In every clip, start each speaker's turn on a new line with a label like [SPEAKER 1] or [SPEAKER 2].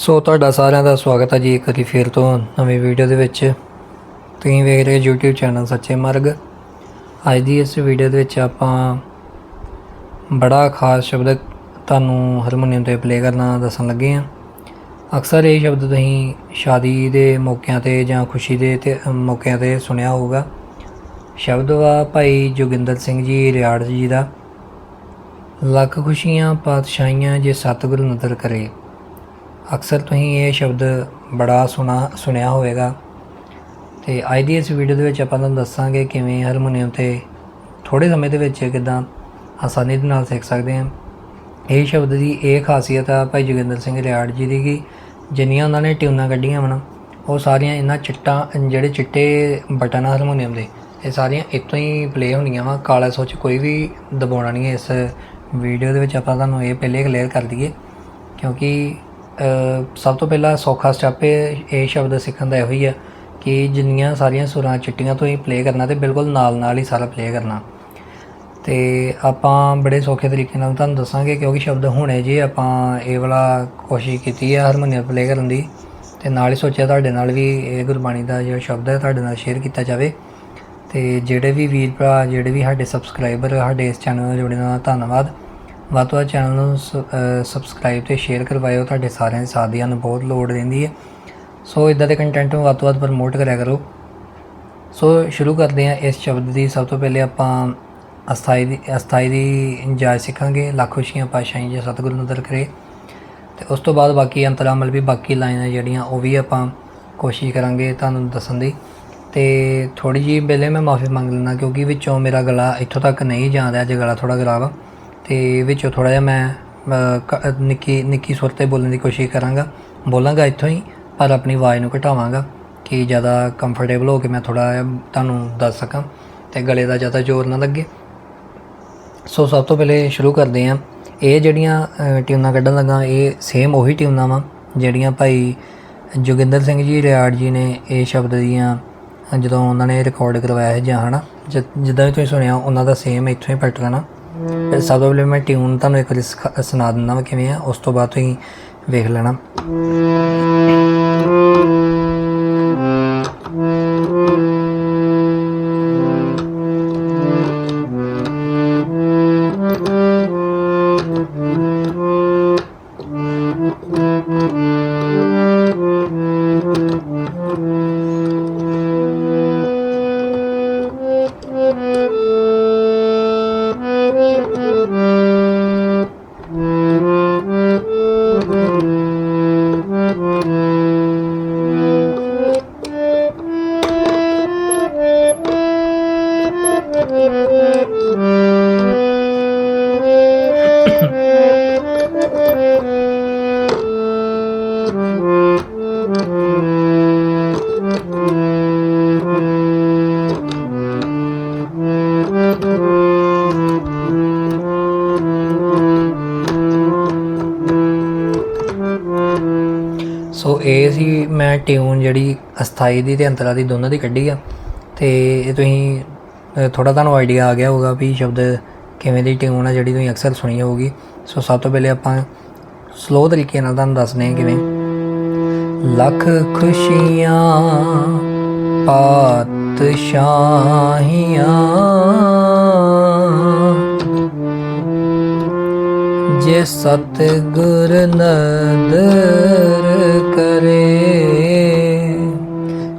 [SPEAKER 1] ਸੋ ਤੁਹਾਡਾ ਸਾਰਿਆਂ ਦਾ ਸਵਾਗਤ ਹੈ ਜੀ ਇੱਕ ਵਾਰੀ ਫੇਰ ਤੋਂ ਨਵੀਂ ਵੀਡੀਓ ਦੇ ਵਿੱਚ। ਤੁਸੀਂ ਵੇਖ ਰਹੇ ਹੋ YouTube ਚੈਨਲ ਸੱਚੇ ਮਾਰਗ। ਅੱਜ ਦੀ ਇਸ ਵੀਡੀਓ ਦੇ ਵਿੱਚ ਆਪਾਂ ਬੜਾ ਖਾਸ ਸ਼ਬਦ ਤੁਹਾਨੂੰ ਹਾਰਮੋਨੀਅਮ ਤੇ ਪਲੇ ਕਰਨਾ ਦੱਸਣ ਲੱਗੇ ਹਾਂ। ਅਕਸਰ ਇਹ ਸ਼ਬਦ ਤੁਸੀਂ ਸ਼ਾਦੀ ਦੇ ਮੌਕਿਆਂ ਤੇ ਜਾਂ ਖੁਸ਼ੀ ਦੇ ਤੇ ਮੌਕਿਆਂ ਤੇ ਸੁਣਿਆ ਹੋਊਗਾ। ਸ਼ਬਦ ਵਾ ਭਾਈ ਜੋਗਿੰਦਰ ਸਿੰਘ ਜੀ ਰਿਆੜ ਜੀ ਦਾ। ਲੱਖ ਖੁਸ਼ੀਆਂ ਪਾਤਸ਼ਾਹੀਆਂ ਜੇ ਸਤਿਗੁਰੂ ਨਦਰ ਕਰੇ। ਅਕਸਰ ਤੁਸੀਂ ਇਹ ਸ਼ਬਦ ਬੜਾ ਸੁਣਾ, ਸੁਣਿਆ ਹੋਵੇਗਾ। ਤੇ ਅੱਜ ਦੀ ਇਸ ਵੀਡੀਓ ਦੇ ਵਿੱਚ ਆਪਾਂ ਤੁਹਾਨੂੰ ਦੱਸਾਂਗੇ ਕਿਵੇਂ ਹਾਰਮੋਨੀਅਮ ਤੇ ਥੋੜੇ ਸਮੇਂ ਦੇ ਵਿੱਚ ਕਿਦਾਂ ਆਸਾਨੀ ਦੇ ਨਾਲ ਸਿੱਖ ਸਕਦੇ ਹਾਂ। ਇਹ ਸ਼ਬਦ ਦੀ ਇਹ ਖਾਸੀਅਤ ਆ ਭਾਈ ਜੋਗਿੰਦਰ ਸਿੰਘ ਰਿਆੜ ਜੀ ਦੀ ਕਿ ਜਿੰਨੀਆਂ ਉਹਨਾਂ ਨੇ ਟਿਊਨਾਂ ਕੱਢੀਆਂ ਹਨ ਉਹ ਸਾਰੀਆਂ ਇਹਨਾਂ ਚਿੱਟਾਂ, ਜਿਹੜੇ ਚਿੱਟੇ ਬਟਨ ਆ ਹਾਰਮੋਨੀਅਮ ਦੇ, ਇਹ ਸਾਰੀਆਂ ਇੱਥੋਂ ਹੀ ਪਲੇ ਹੋਣੀਆਂ ਵਾ। ਕਾਲਾ ਸੋਚ ਕੋਈ ਵੀ ਦਬਾਉਣਾ ਨਹੀਂ ਇਸ ਵੀਡੀਓ ਦੇ ਵਿੱਚ ਆਪਾਂ ਤੁਹਾਨੂੰ ਇਹ ਪਹਿਲੇ ਕਲੀਅਰ ਕਰ ਦਈਏ, ਕਿਉਂਕਿ ਸਭ ਤੋਂ ਪਹਿਲਾਂ ਸੌਖਾ ਸਟੈਪ ਇਹ ਸ਼ਬਦ ਸਿੱਖਣ ਦਾ ਇਹੋ ਹੀ ਆ ਕਿ ਜਿੰਨੀਆਂ ਸਾਰੀਆਂ ਸੁਰਾਂ ਚਿੱਟੀਆਂ ਤੋਂ ਹੀ ਪਲੇ ਕਰਨਾ ਤੇ ਬਿਲਕੁਲ ਨਾਲ ਨਾਲ ਹੀ ਸਾਰਾ ਪਲੇ ਕਰਨਾ। ਤੇ ਆਪਾਂ ਬੜੇ ਸੌਖੇ ਤਰੀਕੇ ਨਾਲ ਤੁਹਾਨੂੰ ਦੱਸਾਂਗੇ ਕਿਉਂਕਿ ਸ਼ਬਦ ਹੁਣੇ ਜੇ ਆਪਾਂ ਇਹ ਵਾਲਾ ਕੋਸ਼ਿਸ਼ ਕੀਤੀ ਹੈ ਹਾਰਮੋਨੀਅਮ ਪਲੇ ਕਰਨ ਦੀ, ਤੇ ਨਾਲ ਹੀ ਸੋਚਿਆ ਤੁਹਾਡੇ ਨਾਲ ਵੀ ਇਹ ਗੁਰਬਾਣੀ ਦਾ ਜਿਹੜਾ ਸ਼ਬਦ ਹੈ ਤੁਹਾਡੇ ਨਾਲ ਸ਼ੇਅਰ ਕੀਤਾ ਜਾਵੇ। ਤੇ ਜਿਹੜੇ ਵੀ ਵੀਰ ਭਰਾ, ਜਿਹੜੇ ਵੀ ਸਾਡੇ ਸਬਸਕ੍ਰਾਈਬਰ ਸਾਡੇ ਇਸ ਚੈਨਲ ਨਾਲ ਜੁੜੇ ਨਾਲ ਧੰਨਵਾਦ। ਵੱਧ ਤੋਂ ਵੱਧ ਚੈਨਲ ਨੂੰ ਸਬਸਕ੍ਰਾਈਬ ਤੇ ਸ਼ੇਅਰ ਕਰਵਾਇਓ। ਤੁਹਾਡੇ ਸਾਰਿਆਂ ਦੇ ਸਾਥ ਦੀ ਸਾਨੂੰ ਬਹੁਤ ਲੋੜ ਰਹਿੰਦੀ ਹੈ। ਸੋ ਇਦਾਂ ਦੇ ਕੰਟੈਂਟ ਨੂੰ ਵੱਧ ਤੋਂ ਵੱਧ ਪ੍ਰਮੋਟ ਕਰਿਆ ਕਰੋ। ਸੋ ਸ਼ੁਰੂ ਕਰਦੇ ਹਾਂ ਇਸ ਸ਼ਬਦ ਦੀ। ਸਭ ਤੋਂ ਪਹਿਲੇ ਆਪਾਂ ਅਸਥਾਈ ਦੀ ਅਸਥਾਈ ਦੀ ਜਾਇ ਸਿੱਖਾਂਗੇ। ਲੱਖ ਖੁਸ਼ੀਆਂ ਪਾਸ਼ਾਈ ਜੇ ਸਤਿਗੁਰੂ ਨਦਰ ਕਰੇ। ਤੇ ਉਸ ਤੋਂ ਬਾਅਦ ਬਾਕੀ ਅੰਤਰਾਮਲ ਵੀ ਬਾਕੀ ਲਾਈਨਾਂ ਜਿਹੜੀਆਂ ਉਹ ਵੀ ਆਪਾਂ ਕੋਸ਼ਿਸ਼ ਕਰਾਂਗੇ ਤੁਹਾਨੂੰ ਦੱਸਣ ਦੀ। ਤੇ ਥੋੜੀ ਜਿਹੀ ਪਹਿਲੇ ਮੈਂ ਮਾਫੀ ਮੰਗ ਲੈਣਾ ਕਿਉਂਕਿ ਵਿੱਚੋਂ ਮੇਰਾ ਗਲਾ ਇੱਥੋਂ ਤੱਕ ਨਹੀਂ ਜਾਂਦਾ। ਅੱਜ ਗਲਾ ਥੋੜਾ ਖਰਾਬ ਆ। ਤੇ ਵਿੱਚੋਂ ਥੋੜਾ ਜਿਹਾ ਮੈਂ ਕ- ਨਿੱਕੀ ਨਿੱਕੀ ਸੁਰ ਤੇ ਬੋਲਣ ਦੀ ਕੋਸ਼ਿਸ਼ ਕਰਾਂਗਾ। ਬੋਲਾਂਗਾ ਇੱਥੋਂ ਹੀ, ਪਰ ਆਪਣੀ ਆਵਾਜ਼ ਨੂੰ ਘਟਾਵਾਂਗਾ ਕਿ ਜ਼ਿਆਦਾ ਕੰਫਰਟੇਬਲ ਹੋ ਕੇ ਮੈਂ ਥੋੜਾ ਤੁਹਾਨੂੰ ਦੱਸ ਸਕਾਂ ਤੇ ਗਲੇ ਦਾ ਜ਼ਿਆਦਾ ਜ਼ੋਰ ਨਾ ਲੱਗੇ। ਸੋ ਸਭ ਤੋਂ ਪਹਿਲੇ ਸ਼ੁਰੂ ਕਰਦੇ ਹਾਂ। ਇਹ ਜਿਹੜੀਆਂ ਟਿਊਨਾਂ ਕੱਢਣ ਲੱਗਾ, ਇਹ ਸੇਮ ਉਹੀ ਟਿਊਨਾਂ ਵਾ, ਜਿਹੜੀਆਂ ਭਾਈ ਜੋਗਿੰਦਰ ਸਿੰਘ ਜੀ, ਰਿਆੜ ਜੀ ਨੇ ਇਹ ਸ਼ਬਦ ਦੀਆਂ, ਜਦੋਂ ਉਹਨਾਂ ਨੇ ਰਿਕਾਰਡ ਕਰਵਾਇਆ ਹੈ ਜਾਂ ਹਨਾ, ਜ- ਜਿੱਦਾਂ ਵੀ ਤੁਸੀਂ ਸੁਣਿਆ, ਉਹਨਾਂ ਦਾ ਸੇਮ ਇੱਥੋਂ ਹੀ ਪੈਟਰਨ ਆ। ਸਭ ਤੋਂ ਪਹਿਲੇ ਮੈਂ ਟਿਊਨ ਤੁਹਾਨੂੰ ਇੱਕ ਵਾਰੀ ਸਿਖਾ- ਸੁਣਾ ਦਿੰਦਾ ਵਾ ਕਿਵੇਂ ਆ, ਉਸ ਤੋਂ ਬਾਅਦ ਤੁਸੀਂ ਵੇਖ ਲੈਣਾ। ਸੋ ਇਹ ਸੀ ਮੈਂ ਟਿਊਨ ਜਿਹੜੀ ਅਸਥਾਈ ਦੀ ਤੇ ਅੰਤਰਾ ਦੀ ਦੋਨਾਂ ਦੀ ਕੱਢੀ ਆ। ਤੇ ਇਹ ਤੁਸੀਂ ਥੋੜਾ ਤੁਹਾਨੂੰ ਆਈਡੀਆ ਆ ਗਿਆ ਹੋਊਗਾ ਵੀ ਸ਼ਬਦ ਕਿਵੇਂ ਦੀ ਟਿਊਨ ਆ ਜਿਹੜੀ ਤੁਸੀਂ ਅਕਸਰ ਸੁਣੀ ਹੋਊਗੀ। ਸੋ ਸਭ ਤੋਂ ਪਹਿਲੇ ਆਪਾਂ ਸਲੋ ਤਰੀਕੇ ਨਾਲ ਤੁਹਾਨੂੰ ਦੱਸਦੇ ਹਾਂ ਕਿਵੇਂ। ਲੱਖ ਖੁਸ਼ੀਆਂ, ਪਾਤਸ਼ਾਹੀਆਂ, ਜੇ ਸਤਿਗੁਰ ਨਦਰ ਕਰੇ।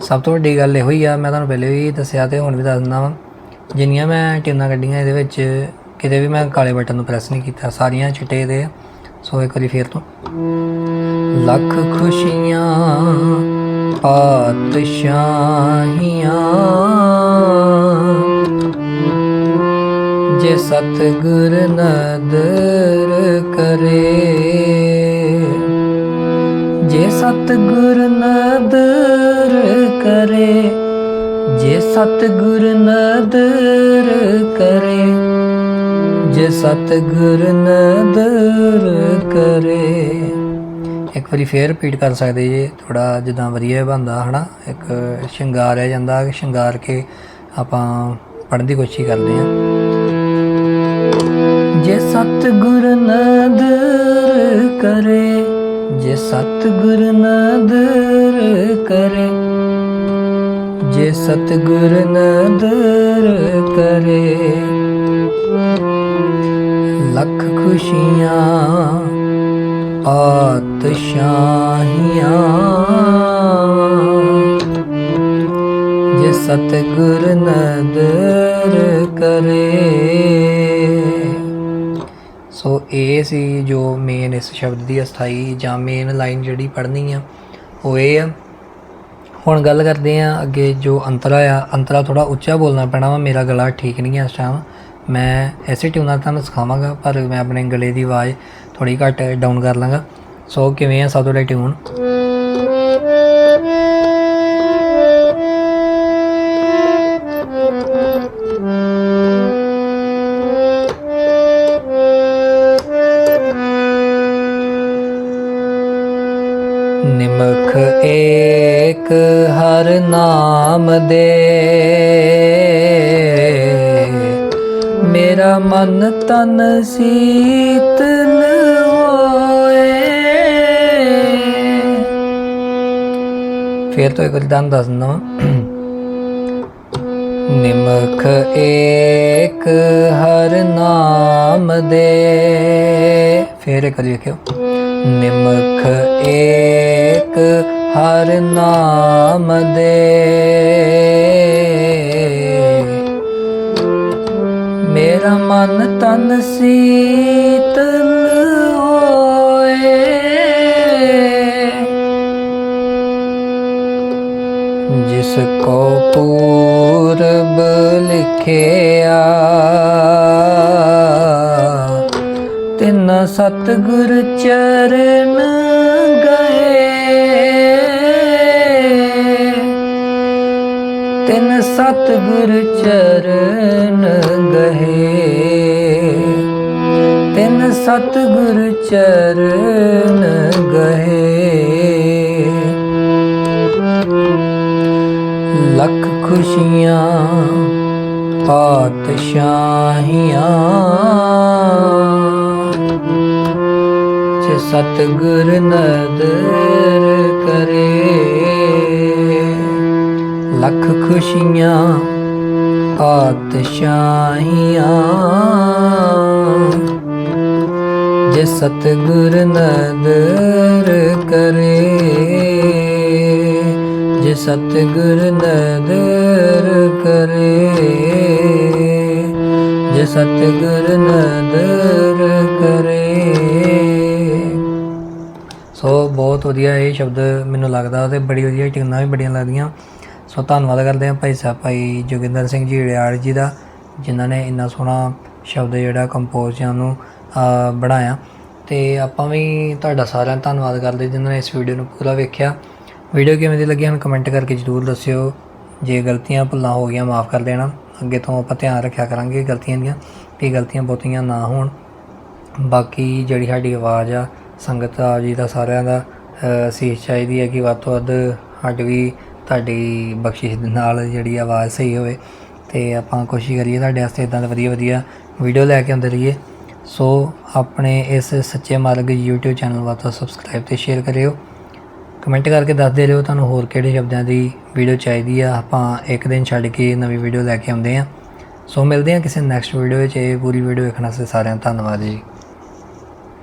[SPEAKER 1] ਸਭ ਤੋਂ ਵੱਡੀ ਗੱਲ ਇਹੋ ਹੀ ਆ, ਮੈਂ ਤੁਹਾਨੂੰ ਪਹਿਲੇ ਵੀ ਦੱਸਿਆ ਤੇ ਹੁਣ ਵੀ ਦੱਸ ਦਿੰਦਾ ਵਾਂ। ਜਿੰਨੀਆਂ ਮੈਂ ਟਿਊਨਾਂ ਕੱਢੀਆਂ ਇਹਦੇ ਵਿੱਚ, ਕਿਤੇ ਵੀ ਮੈਂ ਕਾਲੇ ਬਟਨ ਨੂੰ ਪ੍ਰੈਸ ਨਹੀਂ ਕੀਤਾ, ਸਾਰੀਆਂ ਚਿੱਟੇ ਦੇ ਸੋ ਇੱਕ ਵਾਰੀ ਫੇਰ ਤੋਂ। ਲੱਖ ਖੁਸ਼ੀਆਂ, ਪਾਤਸ਼ਾਹੀਆਂ, ਜੇ ਸਤਿਗੁਰ ਨਦਰ ਕਰੇ। ਜੇ ਸਤਿਗੁਰ ਨਦਰ ਕਰੇ ਸਤਿਗੁਰ ਨਦਰ ਕਰੇ, ਜੇ ਸਤਿਗੁਰ ਨਦਰ ਕਰੇ। ਇੱਕ ਵਾਰੀ ਫੇਰ ਰਿਪੀਟ ਕਰ ਸਕਦੇ ਜੇ ਥੋੜਾ ਜਿੱਦਾਂ ਵਧੀਆ ਬੰਦਾ ਹਨਾ? ਇੱਕ ਸ਼ਿੰਗਾਰ ਆ ਜਾਂਦਾ, ਸ਼ਿੰਗਾਰ ਕੇ ਆਪਾਂ ਪੜ੍ਹਨ ਦੀ ਕੋਸ਼ਿਸ਼ ਕਰਦੇ ਹਾਂ। ਜੇ ਸਤਿਗੁਰ ਨਦਰ ਕਰੇ, ਜੇ ਸਤਿਗੁਰ ਨਦਰ ਕਰੇ ਸਤਿਗੁਰ ਨਦਰ ਕਰੇ। ਲੱਖ ਖੁਸ਼ੀਆਂ, ਆਤਸ਼ਾਹੀਆਂ। ਜੇ ਸਤਿਗੁਰ ਨਦਰ ਕਰੇ, ਸੋ ਇਹ ਸੀ ਜੋ ਮੇਨ ਇਸ ਸ਼ਬਦ ਦੀ ਅਸਥਾਈ ਜਾਂ ਮੇਨ ਲਾਈਨ ਜਿਹੜੀ ਪੜ੍ਹਨੀ ਆ, ਉਹ ਇਹ ਆ। ਹੁਣ ਗੱਲ ਕਰਦੇ ਆ ਅੱਗੇ ਜੋ ਅੰਤਰਾ ਆ, ਅੰਤਰਾ ਥੋੜਾ ਉੱਚਾ ਬੋਲਣਾ ਪੈਣਾ ਵਾ, ਮੇਰਾ ਗਲਾ ਠੀਕ ਨਹੀਂ ਹੈ ਇਸ ਟਾਈਮ ਮੈਂ ਐਸੇ ਟਿਊਨਾਂ ਤੁਹਾਨੂੰ ਸਿਖਾਵਾਂਗਾ, ਪਰ ਮੈਂ ਆਪਣੇ ਗਲੇ ਦੀ ਆਵਾਜ਼ ਥੋੜੀ ਘੱਟ ਡਾਊਨ ਕਰ ਲਾਂਗਾ। ਸੋ ਕਿਵੇਂ ਆ ਸਭ ਤੋਂ ਪਹਿਲੇ ਟਿਊਨ ਨਿਮਖ ਏਕ ਹਰ ਨਾਮ ਦੇ। ਮੇਰਾ ਮਨ ਤਨ ਸੀਤਲ ਹੋਏ। ਫਿਰ ਤੋਂ ਇੱਕ ਵਾਰੀ ਤੁਹਾਨੂੰ ਦੱਸ ਦਿੰਦਾ ਵਾਂ। ਨਿਮਖ ਏਕ ਹਰ ਨਾਮ ਦੇ। ਫਿਰ ਇੱਕ ਵਾਰੀ ਵੇਖਿਓ। ਨਿਮਖ ਏਕ ਹਰ ਨਾਮ ਦੇ। ਮੇਰਾ ਮਨ ਤਨ ਸੀਤਲ ਹੋਏ। ਜਿਸ ਕੋ ਪੂਰਬ ਲਿਖਿਆ, ਤਿਨ ਸਤਗੁਰ ਚਰਨ ਸਤਗੁਰ ਚਰਨ ਗਹੇ। ਤਿੰਨ ਸਤਗੁਰ ਚਰਨ ਗਹੇ। ਲੱਖ ਖੁਸ਼ੀਆਂ ਪਾਤਸ਼ਾਹੀਆਂ। ਜੇ ਸਤਗੁਰ ਨਦਰ ਕਰੇ ਲੱਖ ਖੁਸ਼ੀਆਂ ਪਾਤਸ਼ਾਹੀਆਂ ਜੇ ਸਤਗੁਰ ਨਦਰ ਕਰੇ, ਜੇ ਸਤਗੁਰ ਨਦਰ ਕਰੇ, ਜੇ ਸਤਗੁਰ ਨਦਰ ਕਰੇ। ਸੋ ਬਹੁਤ ਵਧੀਆ ਇਹ ਸ਼ਬਦ ਮੈਨੂੰ ਲੱਗਦਾ ਤੇ ਬੜੀ ਵਧੀਆ ਟਿਊਨਾਂ ਵੀ ਬੜੀਆਂ ਲੱਗਦੀਆਂ। ਸੋ ਧੰਨਵਾਦ ਕਰਦੇ ਹਾਂ ਭਾਈ ਸਾਹਿਬ ਭਾਈ ਜੋਗਿੰਦਰ ਸਿੰਘ ਜੀ ਰਿਆੜ ਜੀ ਦਾ ਜਿਨ੍ਹਾਂ ਨੇ ਇੰਨਾ ਸੋਹਣਾ ਸ਼ਬਦ ਜਿਹੜਾ ਕੰਪੋਜ਼ ਜਾਂ ਉਹਨੂੰ ਬਣਾਇਆ। ਤੇ ਆਪਾਂ ਵੀ ਤੁਹਾਡਾ ਸਾਰਿਆਂ ਦਾ ਧੰਨਵਾਦ ਕਰਦੇ ਜਿਨ੍ਹਾਂ ਨੇ ਇਸ ਵੀਡੀਓ ਨੂੰ ਪੂਰਾ ਵੇਖਿਆ। ਵੀਡੀਓ ਕਿਵੇਂ ਦੀ ਲੱਗੀ ਹਨ ਕਮੈਂਟ ਕਰਕੇ ਜਰੂਰ ਦੱਸਿਓ। ਜੇ ਗਲਤੀਆਂ ਭੁੱਲਾਂ ਹੋ ਗਈਆਂ ਮਾਫ ਕਰ ਦੇਣਾ। ਅੱਗੇ ਤੋਂ ਆਪਾਂ ਧਿਆਨ ਰੱਖਿਆ ਕਰਾਂਗੇ ਗਲਤੀਆਂ ਦੀਆਂ ਕਿ ਗਲਤੀਆਂ ਬਹੁਤੀਆਂ ਨਾ ਹੋਣ। ਬਾਕੀ ਜਿਹੜੀ ਸਾਡੀ ਆਵਾਜ਼ ਆ ਸੰਗਤ ਆ ਜੀ ਦਾ ਸਾਰਿਆਂ ਦਾ ਅ, ਅਸੀਸ ਚਾਹੀਦੀ ਹੈ ਕਿ ਵੱਧ ਤੋਂ ਵੱਧ ਸਾਡੀ ਵੀ ਤੁਹਾਡੀ ਬਖਸ਼ਿਸ਼ ਦੇ ਨਾਲ ਜਿਹੜੀ ਆਵਾਜ਼ ਸਹੀ ਹੋਵੇ ਤੇ ਆਪਾਂ ਕੋਸ਼ਿਸ਼ ਕਰੀਏ ਤੁਹਾਡੇ ਵਾਸਤੇ ਇਦਾਂ ਦੇ ਵਧੀਆ ਵਧੀਆ ਵੀਡੀਓ ਲੈ ਕੇ ਆਉਂਦੇ ਰਹੀਏ। ਸੋ ਆਪਣੇ ਇਸ ਸੱਚੇ ਮਾਰਗ YouTube ਚੈਨਲ ਵਾਸਤੇ ਸਬਸਕ੍ਰਾਈਬ ਤੇ ਸ਼ੇਅਰ ਕਰਿਓ। ਕਮੈਂਟ ਕਰਕੇ ਦੱਸਦੇ ਰਹੋ ਤੁਹਾਨੂੰ ਹੋਰ ਕਿਹੜੇ ਸ਼ਬਦਾਂ ਦੀ ਵੀਡੀਓ ਚਾਹੀਦੀ ਆ। ਆਪਾਂ ਇੱਕ ਦਿਨ ਛੱਡ ਕੇ ਨਵੀਂ ਵੀਡੀਓ ਲੈ ਕੇ ਆਉਂਦੇ ਆ ਸੋ ਮਿਲਦੇ ਆ ਕਿਸੇ ਨੈਕਸਟ ਵੀਡੀਓ ਵਿੱਚ। ਇਹ ਪੂਰੀ ਵੀਡੀਓ ਵੇਖਣ ਵਾਸਤੇ ਸਾਰਿਆਂ ਦਾ ਧੰਨਵਾਦ ਜੀ।